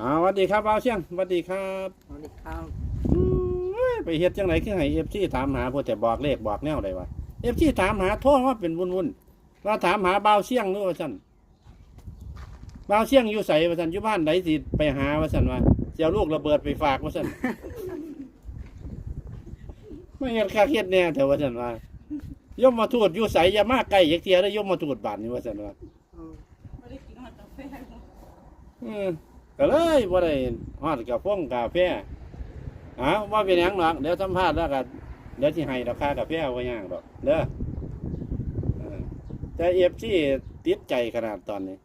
อ่าสวัสดีครับบ่าวเชียงสวัสดีครับสวัสดีครับอุ้ยไปเฮ็ดจังไดคือให้ FC ถามหาผู้แต่บอกเลขบอกแนวใดวะ FC ถามหาโทรมาเป็นวุ่นๆว่าถามหาบ่าวเชียงนู่นว่าซั่นบ่าวเชียงอยู่ไสว่าซั่นอยู่บ้านใดสิไปหาว่าซั่นว่าสิเอาลูกระเบิดไปฝากว่าซั่น ไม่เฮ็ดคักเฮ็ดแน่แต่ว่าซั่นว่ายมมาทูตอยู่ไสอย่ามาใกล้จักเที่ยแล้วยมมาทูตบ้านนี่ว่าซั่นว่าไม่ได้กินฮอตกาแฟอืม ก็เลยบ่ได้ฮอดกับฟงกาแฟอ้าวว่าเป็นหยังหรอกเดี๋ยวสัมภาษณ์แล้วก็เดี๋ยวสิให้ราคากาแฟบ่ยากดอกเด้อเออแต่ FC ติดใจขนาดตอนนี้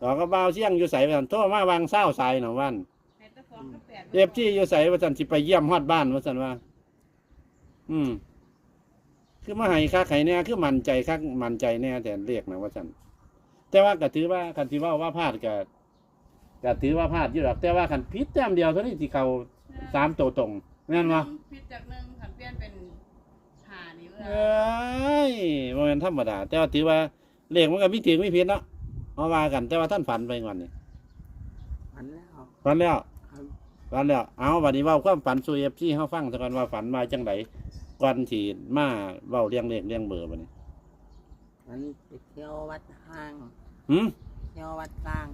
ดอกก็บ่าวเสียงอยู่ไสว่าซั่นโทรมาวางเศร้าสายหน่ะวันแปดตะสองก็แปด FC อยู่ไสว่าซั่นสิไปเยี่ยมฮอดบ้านว่าซั่นว่า อืม คือมาให้คักให้แน่คือมั่นใจคักมั่นใจแน่แต่เรียกนะว่าซั่นแต่ว่าก็ถือว่าคันที่ว่าว่าพลาดก็ ก็ถือว่าพลาดอยู่หรอกแต่ว่าคันผิดแต้มเดียวเท่านี้ที่เขาสามตัวตรงแม่นบ่พิษจากหนึ่งขันเปลี่ยนเป็นหานี่เอเอ้้ยบ่แม่นธรรมดา แต่ว่าถือว่าเลขมันก็มีถึงมีผิดเนาะเอาว่ากันแต่ว่าท่านฝันไปก่อนนี่ฝันแล้ว ฝันแล้วครับ ฝันแล้วเอาบัดนี้เว้าความฝันสู่ FC เฮาฟังซะก่อนว่าฝันมาจังไดก่อนที่มาเว้าเรียงเลขเรียงเบอร์บัดนี้ฝันไปเที่ยววัดห้างหึเที่ยววัดกลาง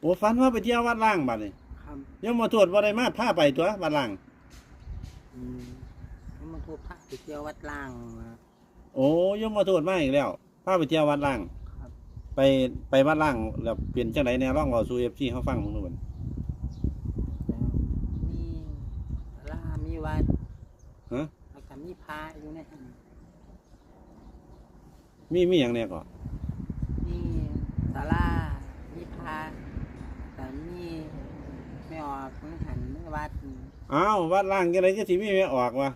โอ้ฝันว่าไปเที่ยววัดล่างบัดนี้ครับยังมาตรวจบ่ได้มาพาไปตัววัดล่าง อืมแล้วมาพูดพระไปเที่ยววัดล่างมา โอ้ยังมาตรวจมาอีกแล้วพาไปเที่ยววัดล่าง ครับ ไปไปวัดล่างแล้วเปลี่ยนจังไดแนวร่องเราสู่ FC เฮาฟังมึงดูบัดแล้วมีศาลามีวัดฮะแล้วก็มีพระอยู่ในนั้นมีมีหยังแน่ก่อนมีศาลามีพระแต่มีไม่ออกไม่หันไม่วัด อ้าววัดล่างจังไดก็สิมีไม่ออกวะ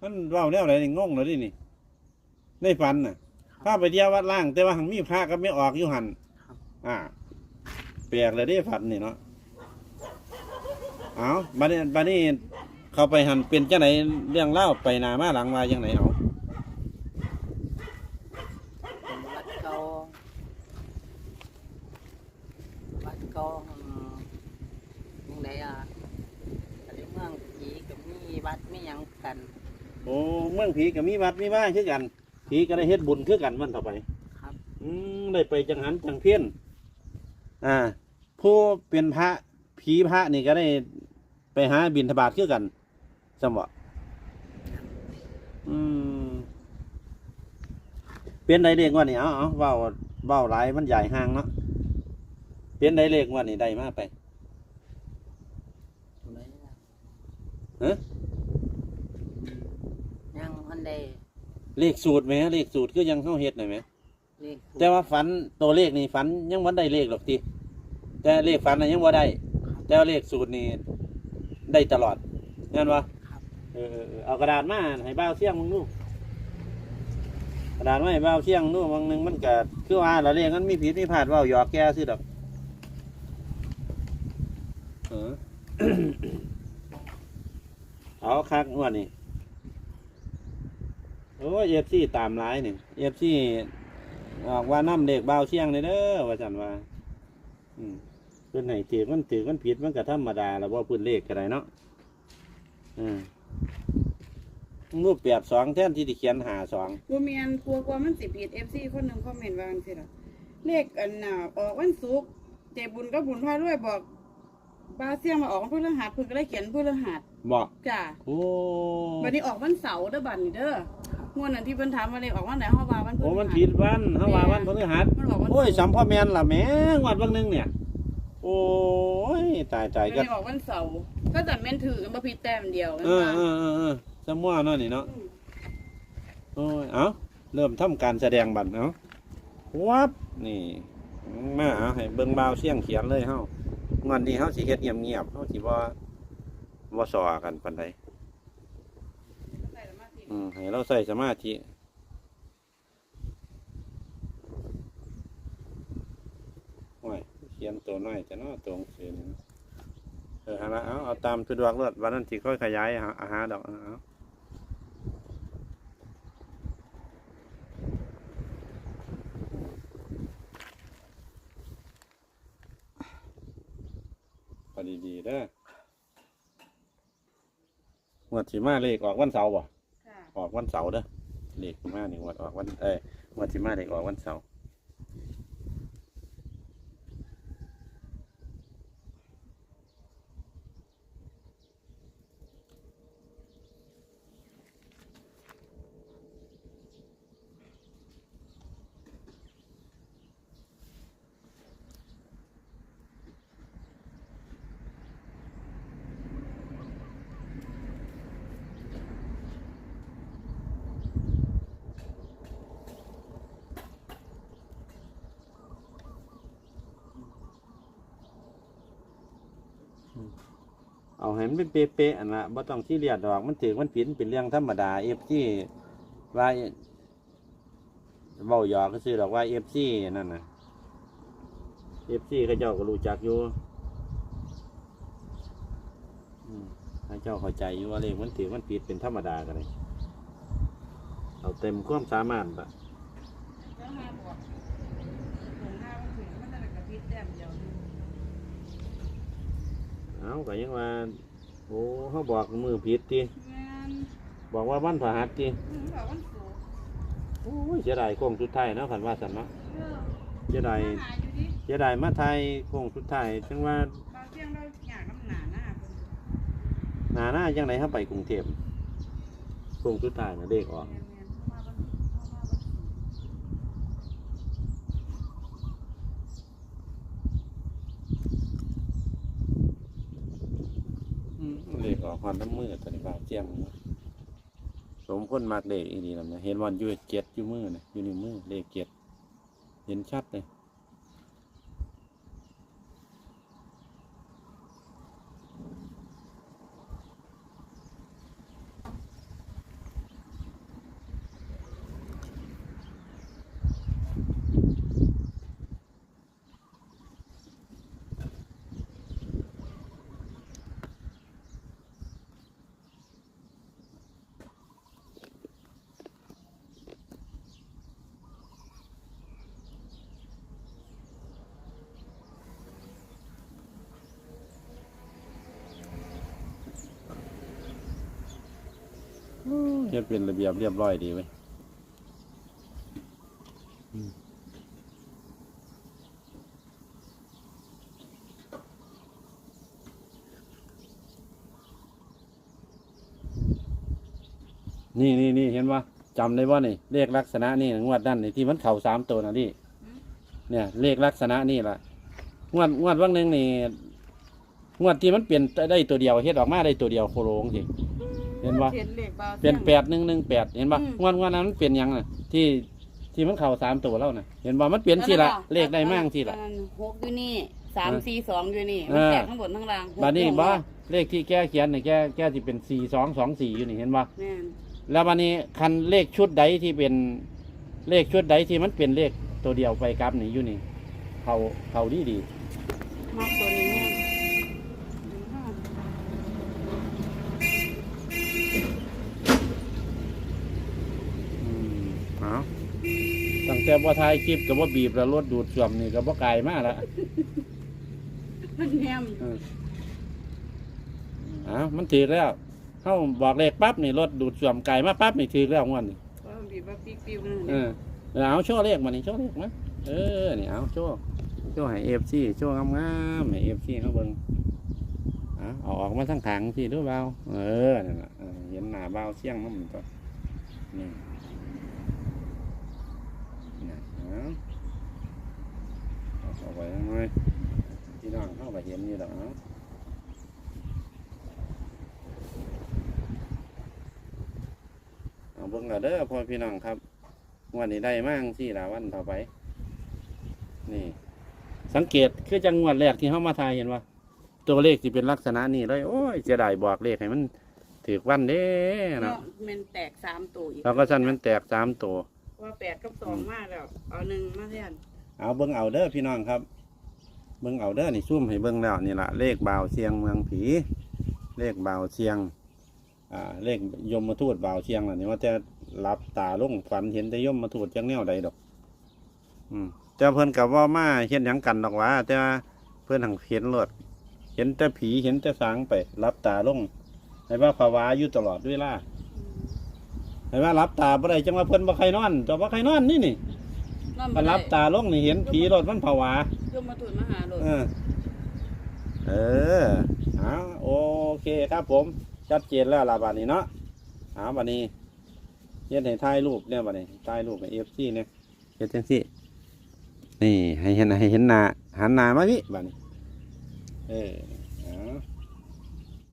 มันเว้าแนวไหนนี่งงแล้วดินี่ในฝันน่ะพาไปเที่ยววัดล่าง แต่ว่าหังมีพระก็ไม่ออกอยู่หั่นครับอ่าแปลกเลยเด้ฝันนี่เนาะเอาบัดนี้บัดนี้เข้าไปหันเป็นจังไดเรื่องเล่าวไปหน้ามาหลังมาจังไดเอา เป็นวัดเก่าวัดเก่าอืมยังไงอะอะไรเมืองผีกับมีวัดมีหยังกัน โอ้ เมืองผีก็มีวัดมีบ้านคือกัน ผีก็ได้เฮ็ดบุญคือกันมันต่อไปครับ อืมได้ไปจังหันจังเพี้ยนอ่า ผู้เป็นพระผีพระนี่ก็ได้ไปหาบิณฑบาตคือกันสมบ่อืมเป็นไดเลขว่านี่เอาเอาเว้าเว้าหลายมันใหญ่ห่างเนาะเป็นไดเลขว่านี่ได้มาไปเลยนะฮะยัง มันได้เลขสูตรไหมเลขสูตรคือยังเข้าเฮ็ดหน่อยไหมเลขถูกแต่ว่าฝันตัวเลขนี่ฝันยังวันได้เลขหรอกทีแต่เลขฝันน่ะยังว่าได้ แต่ว่าเลขสูตรนี่ได้ตลอดงั้นวะครับเออเออเออเอากระดาษมาให้บ้าวเสี่ยงมึงดูกระดาษมาให้บ้าวเสี่ยงดูบางหนึงมันก็คือว่าเราเรียกมันมีผิดมีพลาดเว่าหยอกแกซื้อดอกเออ เอาคักงวดนี่ โอ้เอฟซีตามร้ายนี่เอฟซีออกว่าน้ำเด็กบ้าวเสี่ยงเลยเด้อว่าจันว่า อืมเพื่อนไหนถือมันถือมันผิดมันก็ธรรมดาแล้วว่าพื้นเลขก็ได้เนาะอืมรูปแปดสองแท่นที่ที่เขียนหาสองกูเมียนกลัวกลัวมันสิผิดเอฟซีคนหนึ่งคอมเมนต์ว่าจังซี่ล่ะเลขอันน่ะออกวันศุกร์เจบุญก็บุญพาด้วยบอกบาเสียงมาออกวันพฤหัสเพิ่นก็เลยเขียนพฤหัสบอกจ้าโอ้ วันนี้ออกวันเสาร์เด้อบัดนี้เด้อ งวดนั้นที่เพิ่นถามว่าเลขออกวันไหนเฮาว่าวันพฤโอ้หัส มันผิดวันเฮาว่าวันพฤหัสมันออกวันโอ้ยสัมพ่อแมนล่ะแหม่งวดบางหนึงเนี่ย โอ้ยตายตายวันก็นี้ออกวันเสาร์ก็แต่แม่นถือกันบ่ผิดแต้มเดียวแม่นเออว่าเออเออเออสมั่วเนาะนี่เนาะโอ้ยเอาเริ่มทำการแสดงบัตรเนาะวับนี่มาเอาให้เบิ่งบ่าวเสียงเขียนเลยเฮางอนนี้เฮาสิเฮ็ดเงียบๆเฮาสิบ่บ่สอกันปานใดใส่สมาธิ อืมให้เราใส่สมาธิโอ้ยเขียนตัวน้อยแต่เนาตัวหนังสือนี่เนเออเอาละเอาเอาตามสะดวกรถวันนั้นสิค่อยขยายหาอาหารดอกเอาพอดีๆเด้องวดสิมาเลขออกวันเสาร์บ่ค่ะ ออกวันเสาร์เด้อเลขมาหนึ่งวัดออกวันเอ้ยงวดสิมาเลขออกวันเสาร์ เอาให้มันเป็นเป๊ะๆอันละบ่ต้องที่เรียดดอกมันถือมันผิดมันเป็นเรื่องธรรมดาเอฟซีว่าเว้าหยอกก็ซื้อดอกว่าเอฟซีนั่นน่ะเอฟซีเขาเจ้าก็รู้จักอยู่อืมเขาเจ้าเข้าใจอยู่ว่าเลขมันถือมันผิดเป็นธรรมดากันเลยเอาเต็มความสามารถปะ แล้วมาบอกผมหน้ามันถึงมันจะกระพริบแต้มเดียวนึง เอาก็ยังว่าโอ้เขาบอกมือผิดทีแม่นบอกว่าวันพฤหัสทีถึงบอกวันศุกร์โอ้ยเสียดายโค้งสุดท้ายเนาะขันว่าสันเนาะเออเสียดายมาหาอยู่ดิเสียดายมาไทยโค้งสุดท้ายจังว่าบางเที่ยงเราอยากน้ำหนาหน้าเพิ่นหนาหน้าจังไหนเขาไปกรุงเทพโค้งสุดท้ายนะเด็กออก แม่นๆเข้ามาวันเข้ามาวันศุกร์ เด็ก อนน้ำมือตอนนี้บาดเจียงเนาะสมคนมากเด็กอีดีแล้วนะเห็นวันอยูเจ็ดอยู่มือนะอยู่ในมือเลขเจ็ดเห็นชัดเลย เฮ็ดเป็นระเบียบเรียบร้อยดีเว้ยอืมนี่นี่นี่เห็นว่าจำได้ว่านี่เลขลักษณะนี่งวดนั่นนี่ที่มันเข่าสามตัวนะนี่เนี่ย เลขลักษณะนี่ล่ะงวดงวดว่างหนึ่งนี่งวดที่มันเปลี่ยนได้ตัวเดียวเฮ็ดออกมาได้ตัวเดียวโคโลงสิ เห็นว่าเห็นเลขบาเปลี่ยนแปดหนึ่งหนึ่งแปดเห็นปะอืม งวดงวดนั้นมันเปลี่ยนหยังน่ะที่ที่มันเข่าสามตัวแล้วน่ะ เห็นปะมันเปลี่ยนที่ละเลขได้มั่งที่ละอันนั้นหกอยู่นี่สามเออสี่สองอยู่นี่เอมันอแตกข้างบนข้างล่างหกบัดนี้สองบ่เลขที่แก้เขียนนี่แก้แก้ที่เป็นสี่สองสองสี่อยู่นี่เห็นปะแม่นแล้วบัดนี้คันเลขชุดใดที่เป็นเลขชุดใดที่มันเป็นเลขตัวเดียวไปกลับนี่อยู่นี่เขาเขาดีดีมากตัวนี้แม่น อืมเอาตั้ง แต่ว่าถ่ายคลิปกับว่าบีบแล้วรถดูดเสื่อมนี่กับว่าไกลมากแล้วมันแนมเอออ้าวมันถือแล้วเขาบอกเลขปั๊บนี่รถดูดส่วมไก่มาปั๊บนี่ถือแล้วงวดนี่ก็บีบว่าปิ๊กปิ๊วนั่นเอนี่อแล้วเอาโชว์เลขมานี่โชว์เลขมาเออนี่เอาโชว์โชว์ให้เอฟซีโชว์งามๆให้เอฟซีเขาเบิ่งเอาเอาออกมาทั้งขางพี่ด้วยเบาเออนั่นแหละเออเห็นหน้าเบาเสี่ยงน้ำมันตัวนี่นี่เอา เอาเข้าไปยังไงพี่น้องเข้าไปเห็นอยู่ดอกเอาเอาเบิ่งเอาเด้อพ่อพี่น้องครับงวันนี้ได้มั่งสี่ละวันต่อไป นี่ สังเกตคือจังงวดแรกที่เข้ามาทายเห็นว่าตัวเลขที่เป็นลักษณะนี้เลยโอ้ยเสียดายบอกเลขให้มันถือวันเด้เนาะเนาะมันแตกสามตัวอีกแล้วก็สั้นมันแตกสามตัว ว่าแปดกับสองมาแล้ว เอาหนึ่งมาแทน เอาเบิ่งเอาเด้อพี่น้องครับ เบิ่งเอาเด้อนี่ซุ่มให้เบิ่งแล้วนี่ละเลขบ่าวเชียงเมืองผี เลขบ่าวเชียงอ่าเลขยมมาทูตบ่าวเชียงล่ะนี่ว่าจะรับตาลงฝันเห็นแต่ยมมาทูตจังแนวใดดอก อืมแต่เพิ่นกับว่ามาเห็นหยังกันดอกว่าแต่ว่าเพิ่อนหังเห็นรถเห็นแต่ผีเห็นแต่สางไป รับตาลงให้ว่าภาวะอยู่ตลอดเวยลาให้ว่ารับตาบ่ได้จังว่าเพิ่นบ่ใครนอนแต่บ่ใครนอนนี่นี่ นอนมับ่นได้รับตาลงนี่เห็นผีรถมันภาวะยมมาถุนมาหาโลดเออ เออเอาโอเคครับผม ชัดเจนแล้วล่ะบัดนี้เนาะเอาบัดนี้เฮ็ดให้ถ่ายรูปเนี่ยบัดนี้ถ่ายรูปให้ FC เนี่ยเฮ็ดจังซี่ นี่ ให้เห็นให้เห็นหน้าหันหน้ามาพี่บัดนี้ เออ